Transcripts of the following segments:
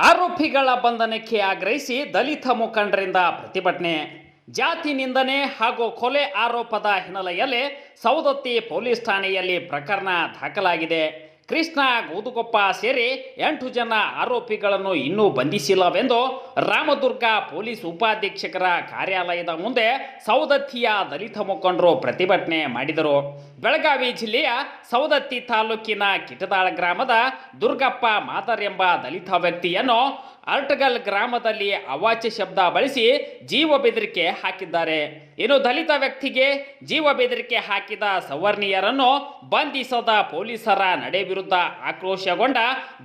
ಆರೋಪಿಗಳ ಬಂಧನಕ್ಕೆ ಆಗ್ರಹಿಸಿ ದಲಿತ ಮುಖಂಡರಿಂದ ಪ್ರತಿಭಟನೆ. ಜಾತಿ ನಿಂದನೆ ಹಾಗೂ ಕೊಲೆ ಆರೋಪದ ಹಿನ್ನೆಲೆಯಲ್ಲಿ ಸವದತ್ತಿ ಪೊಲೀಸ್ ಠಾಣೆಯಲ್ಲಿ ಪ್ರಕರಣ ದಾಖಲಾಗಿದೆ. ಕೃಷ್ಣ ಗೂದುಗೊಪ್ಪ ಸೇರಿ ಎಂಟು ಜನ ಆರೋಪಿಗಳನ್ನು ಇನ್ನೂ ಬಂಧಿಸಿಲ್ಲವೆಂದು ರಾಮದುರ್ಗ ಪೊಲೀಸ್ ಉಪಾಧೀಕ್ಷಕರ ಕಾರ್ಯಾಲಯದ ಮುಂದೆ ಸೌದತ್ತಿಯ ದಲಿತ ಮುಖಂಡರು ಪ್ರತಿಭಟನೆ ಮಾಡಿದರು. ಬೆಳಗಾವಿ ಜಿಲ್ಲೆಯ ಸೌದತ್ತಿ ತಾಲೂಕಿನ ಕಿಟದಾಳ ಗ್ರಾಮದ ದುರ್ಗಪ್ಪ ಮಾದರ್ ಎಂಬ ದಲಿತ ವ್ಯಕ್ತಿಯನ್ನು ಅರ್ಟಗಲ್ ಗ್ರಾಮದಲ್ಲಿ ಅವಾಚ್ಯ ಶಬ್ದ ಬಳಸಿ ಜೀವ ಬೆದರಿಕೆ ಹಾಕಿದ್ದಾರೆ. ಇನ್ನು ದಲಿತ ವ್ಯಕ್ತಿಗೆ ಜೀವ ಬೆದರಿಕೆ ಹಾಕಿದ ಸವರ್ಣೀಯರನ್ನು ಬಂಧಿಸದ ಪೊಲೀಸರ ನಡೆ ವಿರುದ್ಧ ಆಕ್ರೋಶಗೊಂಡ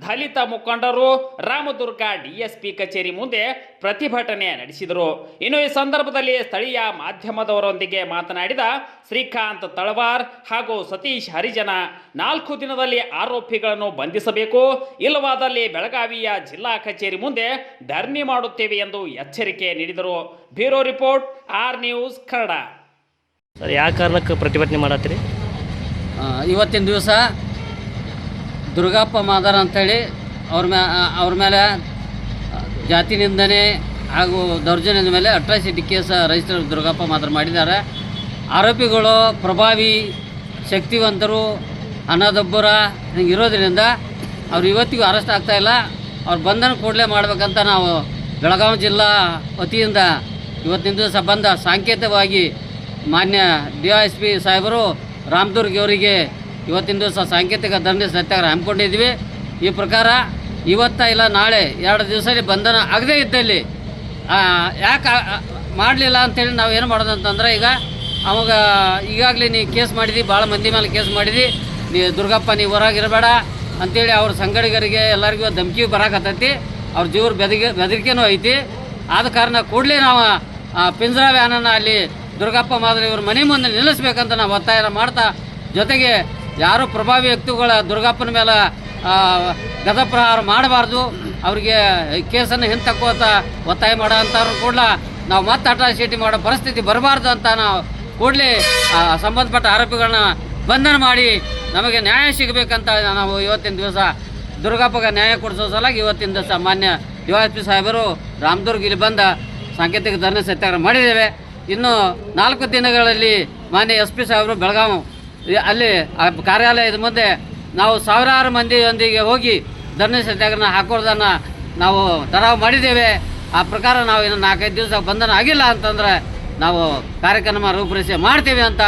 ದಲಿತ ಮುಖಂಡರು ರಾಮದುರ್ಗ ಡಿಎಸ್ಪಿ ಕಚೇರಿ ಮುಂದೆ ಪ್ರತಿಭಟನೆ ನಡೆಸಿದರು. ಇನ್ನು ಈ ಸಂದರ್ಭದಲ್ಲಿ ಸ್ಥಳೀಯ ಮಾಧ್ಯಮದವರೊಂದಿಗೆ ಮಾತನಾಡಿದ ಶ್ರೀಕಾಂತ್ ತಳವಾರ್ ಹಾಗೂ ಸತೀಶ್ ಹರಿಜನ ನಾಲ್ಕು ದಿನದಲ್ಲಿ ಆರೋಪಿಗಳನ್ನು ಬಂಧಿಸಬೇಕು ಇಲ್ಲವಾದಲ್ಲಿ ಬೆಳಗಾವಿಯ ಜಿಲ್ಲಾ ಕಚೇರಿ ಮುಂದೆ ಧರಣಿ ಮಾಡುತ್ತೇವೆ ಎಂದು ಎಚ್ಚರಿಕೆ ನೀಡಿದರು. Bureau report R news Kannada. Sir ಯಾವ ಕಾರಣಕ್ಕೆ ಪ್ರತಿಭಟನೆ ಮಾಡತ್ತೀರಿ? ಇವತ್ತಿನ ದಿವಸ ದುರ್ಗಪ್ಪ ಮಾದರ್ ಅಂಥೇಳಿ ಅವ್ರ ಮ್ಯಾ ಅವ್ರ ಮೇಲೆ ಜಾತಿ ನಿಂದನೆ ಹಾಗೂ ದೌರ್ಜನ್ಯದ ಮೇಲೆ atrocity case register Durgappa Madar ಮಾಡಿದ್ದಾರೆ. ಆರೋಪಿಗಳು ಪ್ರಭಾವಿ, ಶಕ್ತಿವಂತರು ಅನ್ನದೊಬ್ಬರ ಹಿಂಗೆ ಇರೋದ್ರಿಂದ ಅವ್ರು ಇವತ್ತಿಗೂ ಅರೆಸ್ಟ್ ಆಗ್ತಾಯಿಲ್ಲ ಅವ್ರ ಬಂಧನ ಕೂಡಲೇ ಮಾಡಬೇಕಂತ ನಾವು ಬೆಳಗಾವಿ ಜಿಲ್ಲಾ ವತಿಯಿಂದ ಇವತ್ತಿನ ದಿವಸ ಬಂದ ಸಾಂಕೇತಿಕವಾಗಿ ಮಾನ್ಯ ಡಿ ಎಸ್ ಪಿ ಸಾಹೇಬರು ರಾಮದುರ್ಗ್ ಅವರಿಗೆ ಇವತ್ತಿನ ದಿವಸ ಸಾಂಕೇತಿಕ ದಂಡ ಸತ್ಯಾಗ್ರಹ ಹಮ್ಮಿಕೊಂಡಿದ್ವಿ. ಈ ಪ್ರಕಾರ ಇವತ್ತ ಇಲ್ಲ, ನಾಳೆ ಎರಡು ದಿವಸದಲ್ಲಿ ಬಂಧನ ಆಗದೇ ಇದ್ದಲ್ಲಿ ಯಾಕೆ ಮಾಡಲಿಲ್ಲ ಅಂತೇಳಿ ನಾವು ಏನು ಮಾಡೋದು ಅಂತಂದ್ರೆ ಈಗ ಅವಾಗ ಈಗಾಗಲೇ ನೀ ಕೇಸ್ ಮಾಡಿದಿ ಭಾಳ ಮಂದಿ ಮೇಲೆ ಕೇಸ್ ಮಾಡಿದ್ವಿ ನೀ ದುರ್ಗಪ್ಪ ನೀವು ಹೊರಗಿರಬೇಡ ಅಂತೇಳಿ ಅವ್ರ ಸಂಗಡಿಗರಿಗೆ ಎಲ್ಲರಿಗೂ ಧಮಕಿ ಬರಾಕತ್ತೈತಿ. ಅವ್ರ ಜೀವ್ರ ಬೆದಗಿ, ಬೆದರಿಕೆನೂ ಐತಿ. ಆದ ಕಾರಣ ಕೂಡಲೇ ನಾವು ಪಿಂಜರಾ ವ್ಯಾನನ್ನು ಅಲ್ಲಿ ದುರ್ಗಪ್ಪ ಮಾದರಿ ಇವ್ರ ಮನೆ ಮುಂದೆ ನಿಲ್ಲಿಸ್ಬೇಕಂತ ನಾವು ಒತ್ತಾಯ ಮಾಡ್ತಾ ಜೊತೆಗೆ ಯಾರು ಪ್ರಭಾವಿ ವ್ಯಕ್ತಿಗಳ ದುರ್ಗಾಪ್ಪನ ಮೇಲೆ ಗದಪ್ರಹಾರ ಮಾಡಬಾರ್ದು. ಅವರಿಗೆ ಕೇಸನ್ನು ಹಿಂತಕ್ಕೋತ ಒತ್ತಾಯ ಮಾಡೋ ಅಂಥವ್ರು ಕೂಡ ನಾವು ಮತ್ತೆ ಅಟ್ರಾಸಿಟಿ ಮಾಡೋ ಪರಿಸ್ಥಿತಿ ಬರಬಾರ್ದು ಅಂತ ನಾವು ಕೂಡಲೇ ಸಂಬಂಧಪಟ್ಟ ಆರೋಪಿಗಳನ್ನ ಬಂಧನ ಮಾಡಿ ನಮಗೆ ನ್ಯಾಯ ಸಿಗಬೇಕಂತ ನಾವು ಇವತ್ತಿನ ದಿವಸ ದುರ್ಗಪ್ಪಗೆ ನ್ಯಾಯ ಕೊಡಿಸೋ ಸಲಾಗಿ ಇವತ್ತಿನ ದಿವಸ ಮಾನ್ಯ ಡಿ ಎಸ್ ಪಿ ಸಾಹೇಬರು ರಾಮದುರ್ಗ ಇಲ್ಲಿ ಬಂದ ಸಾಂಕೇತಿಕ ಧರ್ಮ ಸತ್ಯಾಗ್ರಹ ಮಾಡಿದ್ದೇವೆ. ಇನ್ನು ನಾಲ್ಕು ದಿನಗಳಲ್ಲಿ ಮಾನ್ಯ ಎಸ್ ಪಿ ಸಾಹೇಬರು ಬೆಳಗಾವಿ ಅಲ್ಲಿ ಕಾರ್ಯಾಲಯದ ಮುಂದೆ ನಾವು ಸಾವಿರಾರು ಮಂದಿಯೊಂದಿಗೆ ಹೋಗಿ ಧರಣಿ ಸತ್ಯಾಗ್ರಹ ಹಾಕೋದನ್ನು ನಾವು ತರಾವ್ ಮಾಡಿದ್ದೇವೆ. ಆ ಪ್ರಕಾರ ನಾವು ಇನ್ನು ನಾಲ್ಕೈದು ದಿವಸ ಬಂಧನ ಆಗಿಲ್ಲ ಅಂತಂದ್ರೆ ನಾವು ಕಾರ್ಯಕ್ರಮ ರೂಪುರೇಷೆ ಮಾಡ್ತೀವಿ ಅಂತ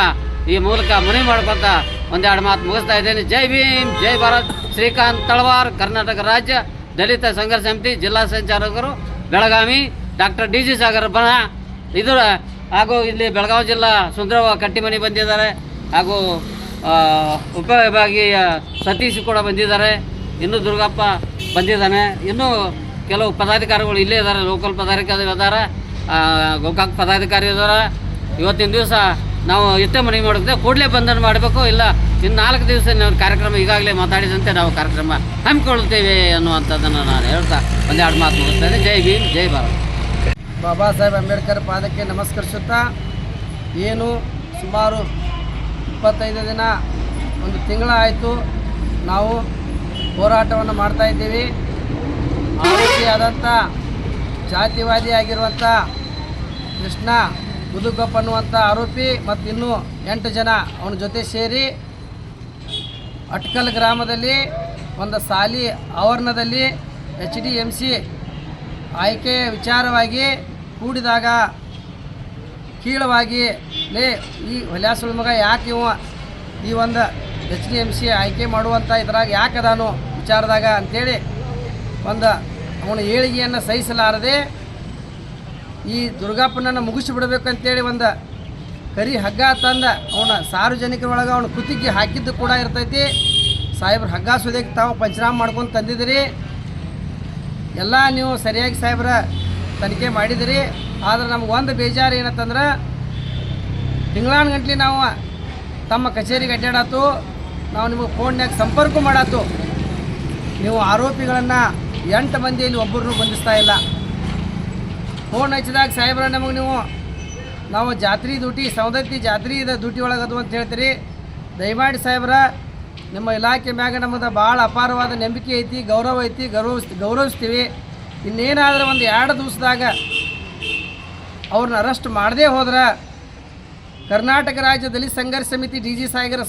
ಈ ಮೂಲಕ ಮನವಿ ಮಾಡ್ಕೊತ ಒಂದೆರಡು ಮಾತು ಮುಗಿಸ್ತಾ ಇದ್ದೇನೆ. ಜೈ ಭೀಮ್, ಜೈ ಭಾರತ್. ಶ್ರೀಕಾಂತ್ ತಳವಾರ್, ಕರ್ನಾಟಕ ರಾಜ್ಯ ದಲಿತ ಸಂಘರ್ಷ ಸಮಿತಿ ಜಿಲ್ಲಾ ಸಂಚಾಲಕರು, Belagavi doctor D G Sagar ಬಣ. ಇದರ ಹಾಗೂ ಇಲ್ಲಿ ಬೆಳಗಾವಿ ಜಿಲ್ಲಾ ಸುಂದರವ ಕಟ್ಟಿಮನಿ ಬಂದಿದ್ದಾರೆ. ಹಾಗೂ ಉಪವಿಭಾಗೀಯ ಸತೀಶ್ ಕೂಡ ಬಂದಿದ್ದಾರೆ. ಇನ್ನು ದುರ್ಗಪ್ಪ ಬಂದಿದ್ದಾನೆ. ಇನ್ನೂ ಕೆಲವು ಪದಾಧಿಕಾರಿಗಳು ಇಲ್ಲೇ ಇದ್ದಾರೆ. ಲೋಕಲ್ ಪದಾಧಿಕಾರಿ ಇದ್ದಾರೆ. ಗೋಕಾಕ್ ಪದಾಧಿಕಾರಿ ಇದ್ದಾರೆ. ಇವತ್ತಿನ ದಿವಸ ನಾವು ಇಷ್ಟೇ ಮನವಿ ಮಾಡಿದ್ರೆ ಕೂಡಲೇ ಬಂಧನ ಮಾಡಬೇಕು. ಇಲ್ಲ, ಇನ್ನು ನಾಲ್ಕು ದಿವಸ ಕಾರ್ಯಕ್ರಮ ಈಗಾಗಲೇ ಮಾತಾಡಿದಂತೆ ನಾವು ಕಾರ್ಯಕ್ರಮ ಹಮ್ಮಿಕೊಳ್ತೇವೆ ಅನ್ನುವಂಥದ್ದನ್ನು ನಾನು ಹೇಳ್ತಾ ಒಂದೆರಡು ಮಾತು ಮುಗಿಸ್ತೇನೆ. ಜೈ ಭೀಮ್, ಜೈ ಭಾರತ್. ಬಾಬಾ ಸಾಹೇಬ್ ಅಂಬೇಡ್ಕರ್ ಪಾದಕ್ಕೆ ನಮಸ್ಕರಿಸುತ್ತಾ, ಏನು ಸುಮಾರು ಇಪ್ಪತ್ತೈದು ದಿನ ಒಂದು ತಿಂಗಳಾಯಿತು ನಾವು ಹೋರಾಟವನ್ನು ಮಾಡ್ತಾ ಇದ್ದೀವಿ. ಆರೋಪಿಯಾದಂಥ ಜಾತಿವಾದಿ ಆಗಿರುವಂಥ ಕೃಷ್ಣ ಮುದುಗಪ್ಪ ಅನ್ನುವಂಥ ಆರೋಪಿ ಮತ್ತು ಇನ್ನೂ ಎಂಟು ಜನ ಅವನ ಜೊತೆ ಸೇರಿ ಅಟ್ಕಲ್ ಗ್ರಾಮದಲ್ಲಿ ಒಂದು ಸಾಲಿ ಆವರಣದಲ್ಲಿ ಎಚ್ ಡಿ ಎಂ ಸಿ ಆಯ್ಕೆ ವಿಚಾರವಾಗಿ ಕೂಡಿದಾಗ ಕೀಳವಾಗಿ ಲೇ, ಈ ಹೊಲ್ಯಾಸುಳ ಮಗ ಯಾಕೆ ಇವ? ಈ ಒಂದು ಎಚ್ ಡಿ ಎಂ ಸಿ ಆಯ್ಕೆ ಮಾಡುವಂಥ ಇದ್ರಾಗ ಯಾಕೆ ಅದಾನು ವಿಚಾರದಾಗ ಅಂಥೇಳಿ ಒಂದು ಅವನ ಏಳಿಗೆಯನ್ನು ಸಹಿಸಲಾರದೆ ಈ ದುರ್ಗಪ್ಪನನ್ನು ಮುಗಿಸಿಬಿಡ್ಬೇಕಂತೇಳಿ ಒಂದು ಕರಿ ಹಗ್ಗ ತಂದ ಅವನ ಸಾರ್ವಜನಿಕರೊಳಗೆ ಅವನ ಕುತ್ತಿಗೆ ಹಾಕಿದ್ದು ಕೂಡ ಇರ್ತೈತಿ. ಸಾಹೇಬ್ರ ಹಗ್ಗ ಸುದಕ್ಕೆ ತಾವು ಪಂಚನಾಮ ಮಾಡ್ಕೊಂಡು ತಂದಿದ್ದೀರಿ ಎಲ್ಲ ನೀವು ಸರಿಯಾಗಿ ಸಾಹೇಬ್ರ ತನಿಖೆ ಮಾಡಿದಿರಿ, ಆದ್ರೆ ನಮ್ಗೆ ಒಂದು ಬೇಜಾರು ಏನತ್ತಂದ್ರೆ ತಿಂಗಳಾನ್ ಗಂಟ್ಲಿ ನಾವು ತಮ್ಮ ಕಚೇರಿಗೆ ಅಡ್ಡಾಡತ್ತು ನಾವು ನಿಮಗೆ ಫೋನ್ಯಾಗ ಸಂಪರ್ಕ ಮಾಡಾತು ನೀವು ಆರೋಪಿಗಳನ್ನು ಎಂಟು ಮಂದಿಯಲ್ಲಿ ಒಬ್ಬರನ್ನು ಬಂಧಿಸ್ತಾ ಇಲ್ಲ. ಫೋನ್ ಹಚ್ಚಿದಾಗ ಸಾಹೇಬ್ರ, ನಮಗೆ ನೀವು, ನಾವು ಜಾತ್ರೆ ಡ್ಯೂಟಿ, ಸವದತ್ತಿ ಜಾತ್ರೆ ಇದೆ ಡ್ಯೂಟಿ ಒಳಗದು ಅಂತ ಹೇಳ್ತೀರಿ. ದಯಮಾಡಿ ಸಾಹೇಬ್ರ, ನಿಮ್ಮ ಇಲಾಖೆ ಮ್ಯಾಗ ನಮ್ಮದು ಭಾಳ ಅಪಾರವಾದ ನಂಬಿಕೆ ಐತಿ, ಗೌರವ ಐತಿ, ಗೌರವಿಸ್, ಗೌರವಿಸ್ತೀವಿ. ಇನ್ನೇನಾದರೂ ಒಂದು ಎರಡು ದಿವಸದಾಗ ಅವ್ರನ್ನ ಅರೆಸ್ಟ್ ಮಾಡದೇ ಹೋದ್ರೆ ಕರ್ನಾಟಕ ರಾಜ್ಯದಲ್ಲಿ ಸಂಘರ್ಷ ಸಮಿತಿ ಡಿ ಜಿ ಸಾಗರ